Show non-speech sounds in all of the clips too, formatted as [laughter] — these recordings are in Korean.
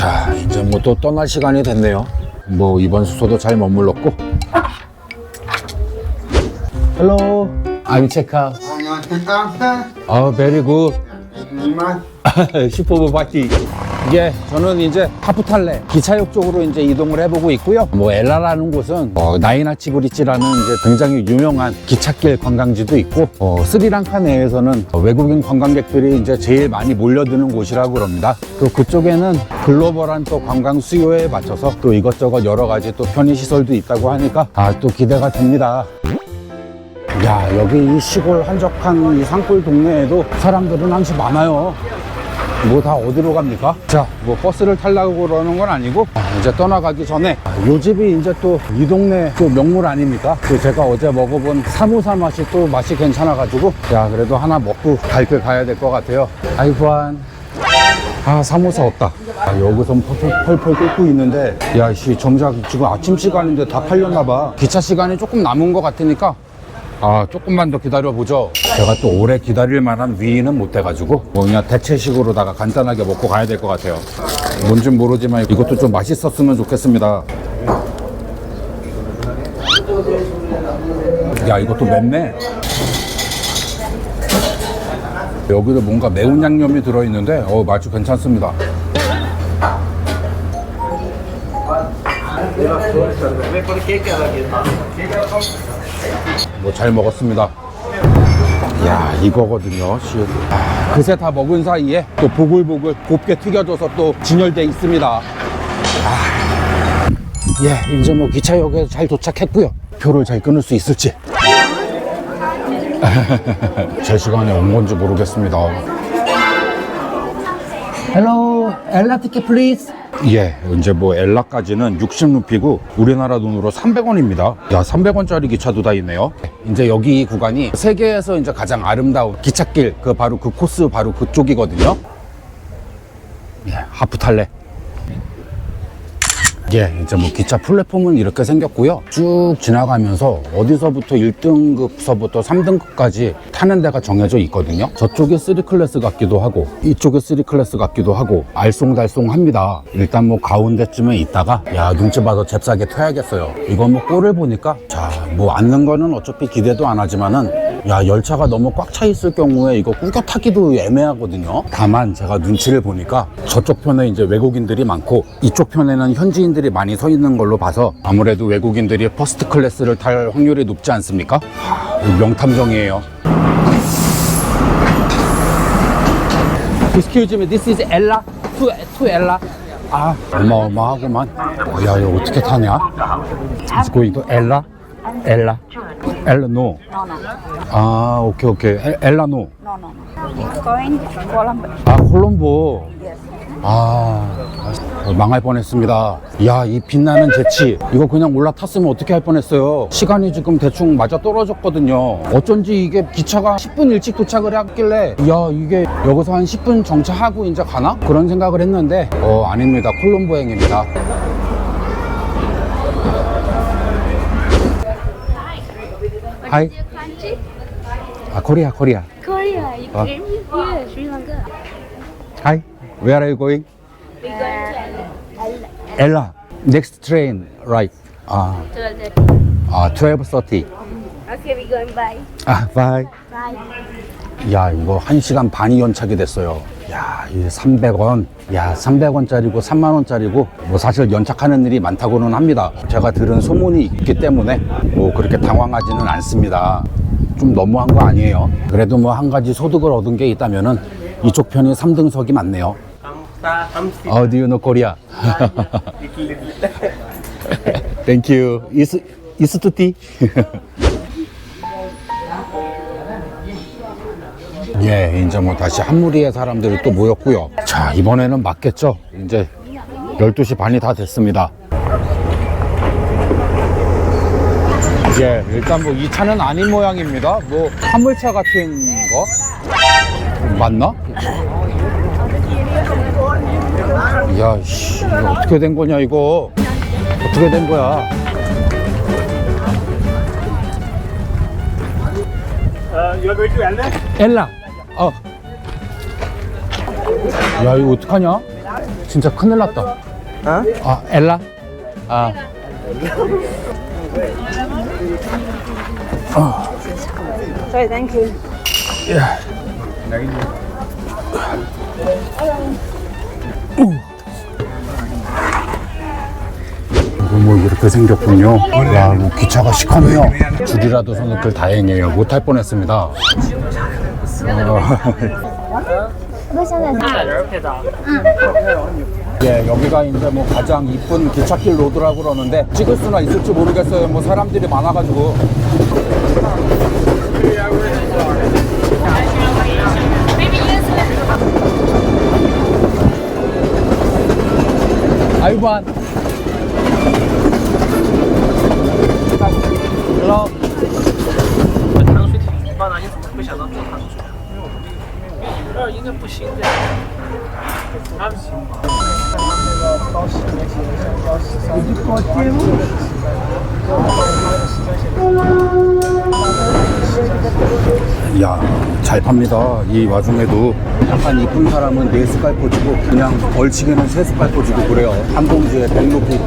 자, 이제 뭐 또 떠날 시간이 됐네요. 뭐 이번 수소도 잘 머물렀고. Hello, I'm check out. 안녕하십니까. 아, very good. 이만 슈퍼브 파티. 예, 저는 이제 하프탈레 기차역 쪽으로 이제 이동을 해보고 있고요. 뭐 엘라라는 곳은 어, 나이나치 브릿지라는 이제 굉장히 유명한 기찻길 관광지도 있고 어, 스리랑카 내에서는 외국인 관광객들이 이제 제일 많이 몰려드는 곳이라고 그럽니다. 또 그쪽에는 글로벌한 또 관광 수요에 맞춰서 또 이것저것 여러 가지 또 편의 시설도 있다고 하니까 아 또 기대가 됩니다. 야 여기 이 시골 한적한 이 산골 동네에도 사람들은 항상 많아요 뭐 다 어디로 갑니까? 자, 뭐 버스를 타려고 그러는 건 아니고 아, 이제 떠나가기 전에 아, 요 집이 이제 또 이 동네 또 명물 아닙니까? 그 제가 어제 먹어본 사무사 맛이 또 맛이 괜찮아가지고 야 그래도 하나 먹고 갈길 가야 될 것 같아요. 아이고한. 아 사무사 없다 아, 여기서 펄펄, 펄펄 끓고 있는데 야씨 정작 지금 아침 시간인데 다 팔렸나 봐 기차 시간이 조금 남은 것 같으니까 아 조금만 더 기다려 보죠. 제가 또 오래 기다릴 만한 위인은 못 돼가지고 뭐 그냥 대체식으로다가 간단하게 먹고 가야 될 것 같아요. 뭔진 모르지만 이것도 좀 맛있었으면 좋겠습니다. 야 이것도 맵네. 여기도 뭔가 매운 양념이 들어있는데 어 맛이 괜찮습니다 뭐 잘 먹었습니다. 야 이거거든요. 시 아, 그새 다 먹은 사이에 또 보글보글 곱게 튀겨져서 또 진열돼 있습니다. 아, 예, 이제 뭐 기차역에 잘 도착했고요. 표를 잘 끊을 수 있을지. [laughs] 제 시간에 온 건지 모르겠습니다. Hello, 엘라 티켓 please. 예, 이제 뭐 엘라까지는 60루피고 우리나라 돈으로 300원입니다. 야, 300원짜리 기차도 다 있네요. 이제 여기 이 구간이 세계에서 이제 가장 아름다운 기찻길 그 바로 그 코스 바로 그쪽이거든요. 예, 하프 탈레. 예, 이제 뭐 기차 플랫폼은 이렇게 생겼고요. 쭉 지나가면서 어디서부터 1등급서부터 3등급까지 타는 데가 정해져 있거든요. 저쪽에 3클래스 같기도 하고 이쪽에 3클래스 같기도 하고 알쏭달쏭합니다. 일단 뭐 가운데쯤에 있다가 야 눈치 봐서 잽싸게 타야겠어요. 이건 뭐 꼴을 보니까 자 뭐 앉는 거는 어차피 기대도 안 하지만은 야 열차가 너무 꽉 차 있을 경우에 이거 꾸겨 타기도 애매하거든요. 다만 제가 눈치를 보니까 저쪽 편에 이제 외국인들이 많고 이쪽 편에는 현지인들이 많이 서 있는 걸로 봐서 아무래도 외국인들이 퍼스트 클래스를 탈 확률이 높지 않습니까? 하, 명탐정이에요. Excuse me, this is Ella to to Ella. 아 어마어마하구만. 어, 야 이거 어떻게 타냐? It's going to Ella, Ella, Ella no. No, no, 아 오케이 오케이 엘- Ella no. no, no, no. It's going to Columbus. 아 콜롬보. Yes. 아 어, 망할 뻔했습니다. 야 이 빛나는 재치 이거 그냥 올라탔으면 어떻게 할 뻔했어요. 시간이 지금 대충 맞아 떨어졌거든요. 어쩐지 이게 기차가 10분 일찍 도착을 했길래 야 이게 여기서 한 10분 정차하고 이제 가나 그런 생각을 했는데 어 아닙니다. 콜롬보행입니다. 하이? 아 코리아 코리아 Korea. You came here, Sri Lanka. 하이 where are you going? We're going to Ella. Next train right. 아, to the 아12.30 Okay, we're going by. 아 bye. Bye. 야 이거 1시간 반이 연착이 됐어요. 야 이게 300원. 야 300원짜리고 3만원짜리고 뭐 사실 연착하는 일이 많다고는 합니다. 제가 들은 소문이 있기 때문에 뭐 그렇게 당황하지는 않습니다. 좀 너무한 거 아니에요. 그래도 뭐 한 가지 소득을 얻은 게 있다면은 이쪽 편이 3등석이 많네요 어디 유노 코리아 땡큐 이스 이스투티 예, [laughs] 이제 [laughs] 뭐 다시 한 무리의 사람들이 또 모였고요. 자, 이번에는 맞겠죠? 이제 12시 반이 다 됐습니다. 예, 일단 뭐 이 차는 아닌 모양입니다. 뭐 화물차 같은 거? 맞나? 야, 씨, 이거 어떻게 된 거냐, 이거? 어떻게 된 거야? You are going to Ella? 엘라. 어. 야, 이거 어떡하냐? 진짜 큰일 났다. 어? 아, 엘라? 아. Sorry, thank you. 이거 뭐 이렇게 생겼군요. 야, 뭐 기차가 시커매요. 줄이라도 서는 글 다행이에요. 못할 뻔했습니다. 어, 예, 여기가 이제 뭐 가장 이쁜 기찻길 로드라고 그러는데 찍을 수나 있을지 모르겠어요. 뭐 사람들이 많아가지고. 哎，不管。hello，我今天都睡挺，想当最晚的。因为我觉，因为你们那应该不新，对吧？不新吧？那个高新那些，像高新、三桥这些。 야, 잘 팝니다. 이 와중에도 약간 이쁜 사람은 네 숟갈 퍼주고 그냥 벌치기는 세 숟갈 퍼주고 그래요. 한 봉지에 100루피.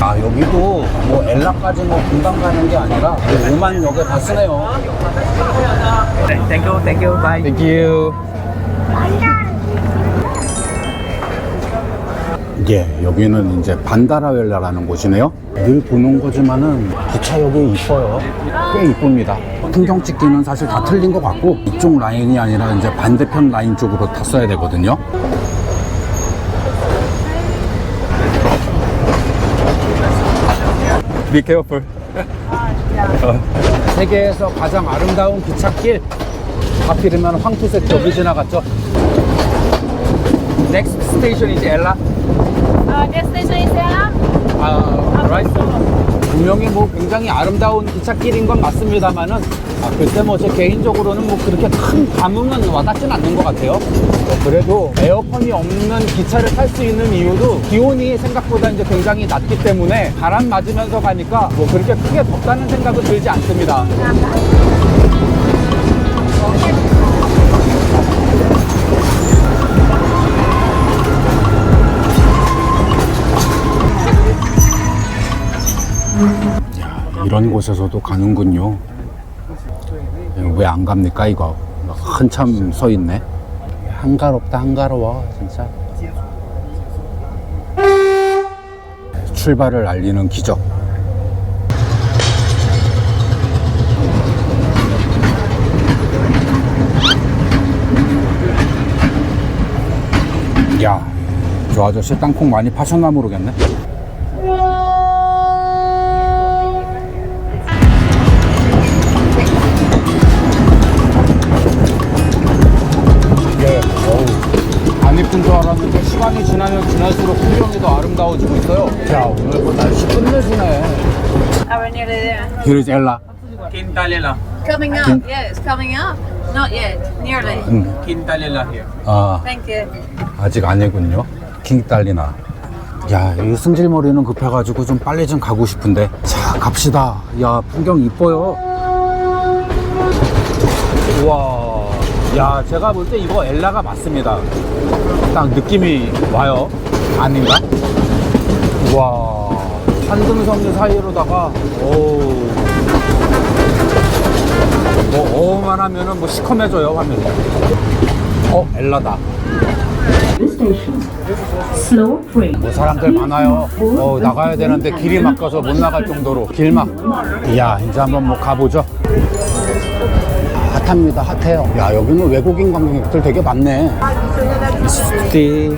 아, 여기도 뭐 엘라까지 뭐 금방 가는 게 아니라 그 오만 역에 다 쓰네요. Thank you, thank you, bye. Thank you. 예, 여기는 이제 반다라웰라라는 곳이네요. 늘 보는 거지만은 기차역이 이뻐요. 꽤 이쁩니다. 풍경 찍기는 사실 다 틀린 것 같고 이쪽 라인이 아니라 이제 반대편 라인 쪽으로 탔어야 되거든요. [laughs] 어, 세계에서 가장 아름다운 기찻길 하필이면 황토색 벽이 지나갔죠. Next station. 아, right. 분명히 뭐 굉장히 아름다운 기찻길인 건 맞습니다만은 아, 글쎄 뭐 제 개인적으로는 뭐 그렇게 큰 감흥은 와닿진 않는 것 같아요. 어, 그래도 에어컨이 없는 기차를 탈 수 있는 이유도 기온이 생각보다 이제 굉장히 낮기 때문에 바람 맞으면서 가니까 뭐 그렇게 크게 덥다는 생각은 들지 않습니다. 이런 곳에서도 가는군요. 왜 안 갑니까 이거? 한참 서 있네. 한가롭다 한가로워 진짜. 출발을 알리는 기적. 야, 저 아저씨 땅콩 많이 파셨나 모르겠네. 시간이 지나면 지날수록 풍경이 더 아름다워지고 있어요. 자 오늘 뭐 날씨 끝내주네. Oh, there. Here is Ella. Quintalela. Coming up. It's coming up. Not yet. Nearly. 음, Quintalela here. 아 Thank you. 아직 아니군요. 킹딸리나. 야, 이 승질머리는 급해가지고 좀 빨리 좀 가고 싶은데. 자, 갑시다. 야, 풍경 이뻐요. 우와. 야, 제가 볼 때 이거 엘라가 맞습니다. 딱 느낌이 와요. 아닌가? 우와. 산등성리 사이로다가, 오. 뭐, 어만 하면은 뭐 시커매져요, 화면이. 어, 엘라다. 뭐 사람들 많아요. 어, 나가야 되는데 길이 막혀서 못 나갈 정도로 길막. 이야, 이제 한번 뭐 가보죠. 핫합니다, 핫해요. 야, 여기는 외국인 관광객들 되게 많네. 스티.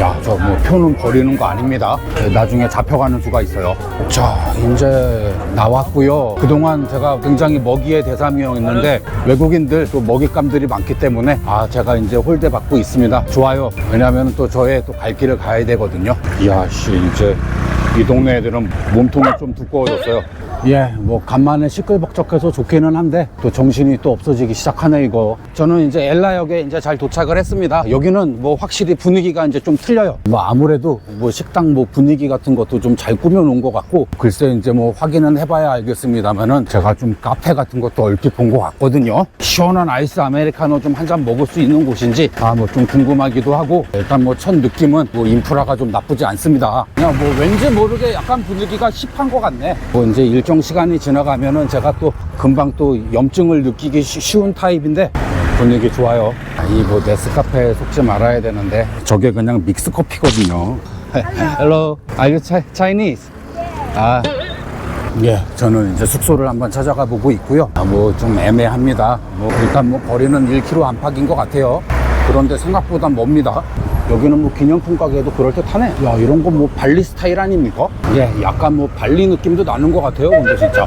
야, 저 뭐 표는 버리는 거 아닙니다. 네, 나중에 잡혀가는 수가 있어요. 자, 이제 나왔고요. 그동안 제가 굉장히 먹이의 대상이었는데 외국인들 또 먹잇감들이 많기 때문에 아, 제가 이제 홀대 받고 있습니다. 좋아요. 왜냐하면 또 저의 또 갈 길을 가야 되거든요. 이야, 씨, 이제 이 동네 애들은 몸통이 좀 두꺼워졌어요. 예, 뭐 간만에 시끌벅적해서 좋기는 한데 또 정신이 또 없어지기 시작하네 이거. 저는 이제 엘라역에 이제 잘 도착을 했습니다. 여기는 뭐 확실히 분위기가 이제 좀 틀려요. 뭐 아무래도 뭐 식당 뭐 분위기 같은 것도 좀 잘 꾸며놓은 것 같고 글쎄 이제 뭐 확인은 해봐야 알겠습니다만은 제가 좀 카페 같은 것도 얼핏 본 것 같거든요. 시원한 아이스 아메리카노 좀 한 잔 먹을 수 있는 곳인지 아 뭐 좀 궁금하기도 하고 일단 뭐 첫 느낌은 뭐 인프라가 좀 나쁘지 않습니다. 그냥 뭐 왠지 모르게 약간 분위기가 힙한 것 같네. 뭐 이제 일정 시간이 지나가면은 제가 또 금방 또 염증을 느끼기 쉬- 쉬운 타입인데 분위기 좋아요. 이 뭐 네스카페에 속지 말아야 되는데 저게 그냥 믹스 커피거든요. Hello, are you Chi- Chinese? 아, 예, 저는 이제 숙소를 한번 찾아가 보고 있고요. 아, 뭐좀 애매합니다. 뭐 일단 뭐 거리는 1km 안팎인 것 같아요. 그런데 생각보다 멉니다. 여기는 뭐 기념품 가게도 그럴 듯하네. 야, 이런 건뭐 발리 스타일 아닙니까? 예, 약간 뭐 발리 느낌도 나는 것 같아요. 근데 진짜.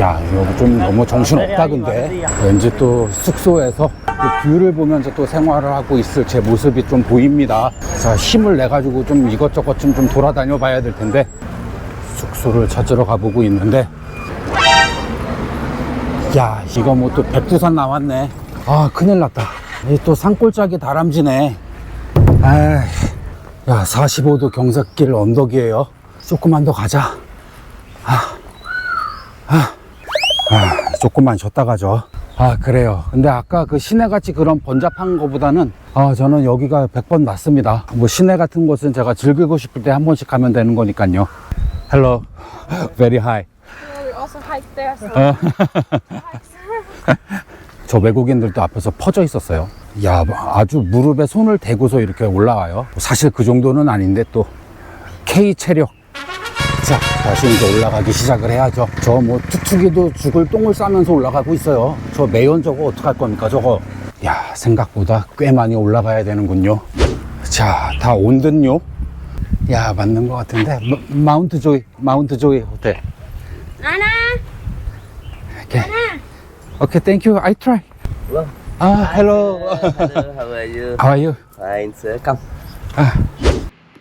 야, 이거 좀 너무 정신 없다 근데. 왠지 또 숙소에서 그 뷰를 보면서 또 생활을 하고 있을 제 모습이 좀 보입니다. 자, 힘을 내 가지고 좀 이것저것 좀, 좀 돌아다녀 봐야 될 텐데. 숙소를 찾으러 가보고 있는데 야 이거 뭐 또 백두산 나왔네 아 큰일 났다 이 또 산골짜기 다람쥐네 아야 45도 경사길 언덕이에요 조금만 더 가자 아, 아, 아 조금만 쉬었다 가죠 아 그래요 근데 아까 그 시내같이 그런 번잡한 거보다는 아 저는 여기가 100번 낫습니다 뭐 시내 같은 곳은 제가 즐기고 싶을 때 한 번씩 가면 되는 거니까요 Hello. Very high. We also hike there. So [laughs] 저 외국인들도 앞에서 퍼져 있었어요. 야, 아주 무릎에 손을 대고서 이렇게 올라와요. 사실 그 정도는 아닌데 또 K 체력. 자, 다시 이제 올라가기 시작을 해야죠. 저뭐 툭툭이도 죽을 똥을 싸면서 올라가고 있어요. 저 매연 저거 어떡할 겁니까, 저거? 야, 생각보다 꽤 많이 올라가야 되는군요. 자, 다 온 듯요? 야, 맞는 것 같은데. 마- 마운트 조이, 마운트 조이 호텔. Anna! 오케이. 오케이, 땡큐. I try. 아, hello. How are you? How are you? Fine, sir. Come.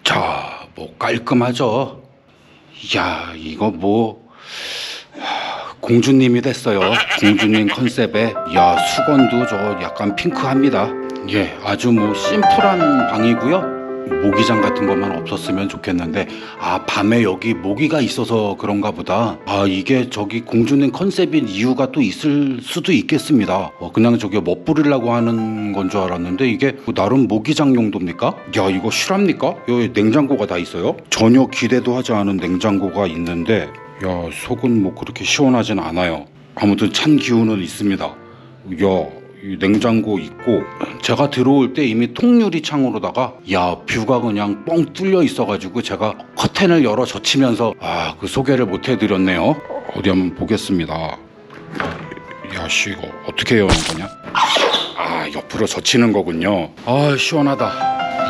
자, 뭐 깔끔하죠. 야, 이거 뭐 하, 공주님이 됐어요. 공주님 컨셉에 야 수건도 저 약간 핑크합니다. 예, 아주 뭐 심플한 방이고요. 모기장 같은 것만 없었으면 좋겠는데 아 밤에 여기 모기가 있어서 그런가 보다 아 이게 저기 공주님 컨셉인 이유가 또 있을 수도 있겠습니다 어, 그냥 저기 멋부리려고 하는 건 줄 알았는데 이게 뭐 나름 모기장 용도입니까? 야 이거 실합니까? 여기 냉장고가 다 있어요? 전혀 기대도 하지 않은 냉장고가 있는데 야 속은 뭐 그렇게 시원하진 않아요 아무튼 찬 기운은 있습니다 야, 이 냉장고 있고 제가 들어올 때 이미 통유리 창으로다가 야 뷰가 그냥 뻥 뚫려 있어가지고 제가 커튼을 열어 젖히면서 아 그 소개를 못 해드렸네요. 어디 한번 보겠습니다. 야씨 이거 어떻게 여는 거냐? 아 옆으로 젖히는 거군요. 아 시원하다.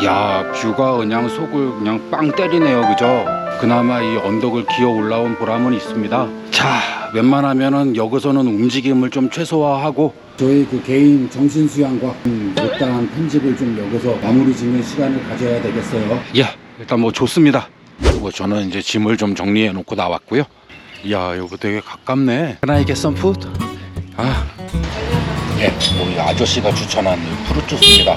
야 뷰가 그냥 속을 그냥 빵 때리네요, 그죠? 그나마 이 언덕을 기어 올라온 보람은 있습니다. 자, 웬만하면은 여기서는 움직임을 좀 최소화하고 저희 그 개인 정신 수양과 음, 못다한 편집을 좀 여기서 마무리 짓는 시간을 가져야 되겠어요. 예, 일단 뭐 좋습니다. 뭐 저는 이제 짐을 좀 정리해 놓고 나왔고요. 야, 여기 되게 가깝네. Can I get some food? 아, 예, 뭐이 아저씨가 추천한 이 프루트스입니다.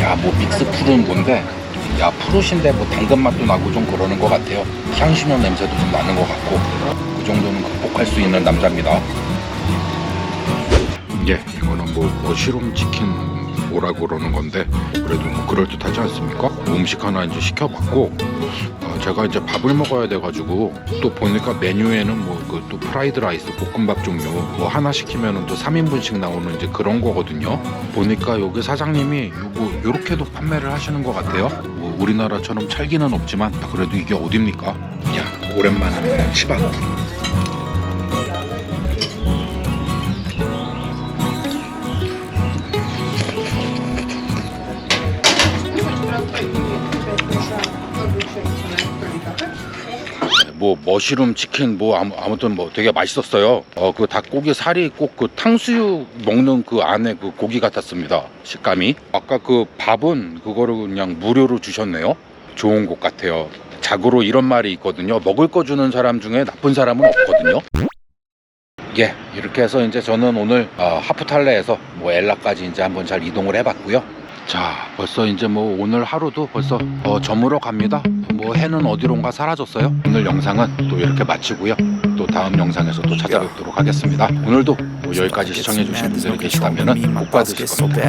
야, 뭐 믹스 푸른 뭔데? 야, 푸릇인데 뭐 당근 맛도 나고 좀 그러는 것 같아요. 향신료 냄새도 좀 나는 것 같고 그 정도는 극복할 수 있는 남자입니다. 예, 이거는 뭐 머시룸 치킨 뭐라고 그러는 건데 그래도 뭐 그럴 듯하지 않습니까? 음식 하나 이제 시켜봤고 어, 제가 이제 밥을 먹어야 돼가지고 또 보니까 메뉴에는 뭐 그 또 프라이드 라이스 볶음밥 종류 뭐 하나 시키면은 또 3인분씩 나오는 이제 그런 거거든요. 보니까 여기 사장님이 요거 요렇게도 판매를 하시는 것 같아요. 뭐 우리나라처럼 찰기는 없지만 그래도 이게 어딥니까? 야 오랜만에 치밥. 뭐 머시룸 치킨 뭐 아무, 아무튼 뭐 되게 맛있었어요. 어 그 닭고기 살이 꼭 그 탕수육 먹는 그 안에 그 고기 같았습니다. 식감이. 아까 그 밥은 그거를 그냥 무료로 주셨네요. 좋은 곳 같아요. 자고로 이런 말이 있거든요. 먹을 거 주는 사람 중에 나쁜 사람은 없거든요. 예, 이렇게 해서 이제 저는 오늘 어, 하프탈레에서 뭐 엘라까지 이제 한번 잘 이동을 해봤고요. 자, 벌써 이제 뭐 오늘 하루도 벌써 어, 저물어 갑니다. 뭐 해는 어디론가 사라졌어요. 오늘 영상은 또 이렇게 마치고요. 또 다음 영상에서 또 찾아뵙도록 하겠습니다. 오늘도 뭐 여기까지 시청해주신 분들이 계시다면 꼭 받으실 so 겁니다.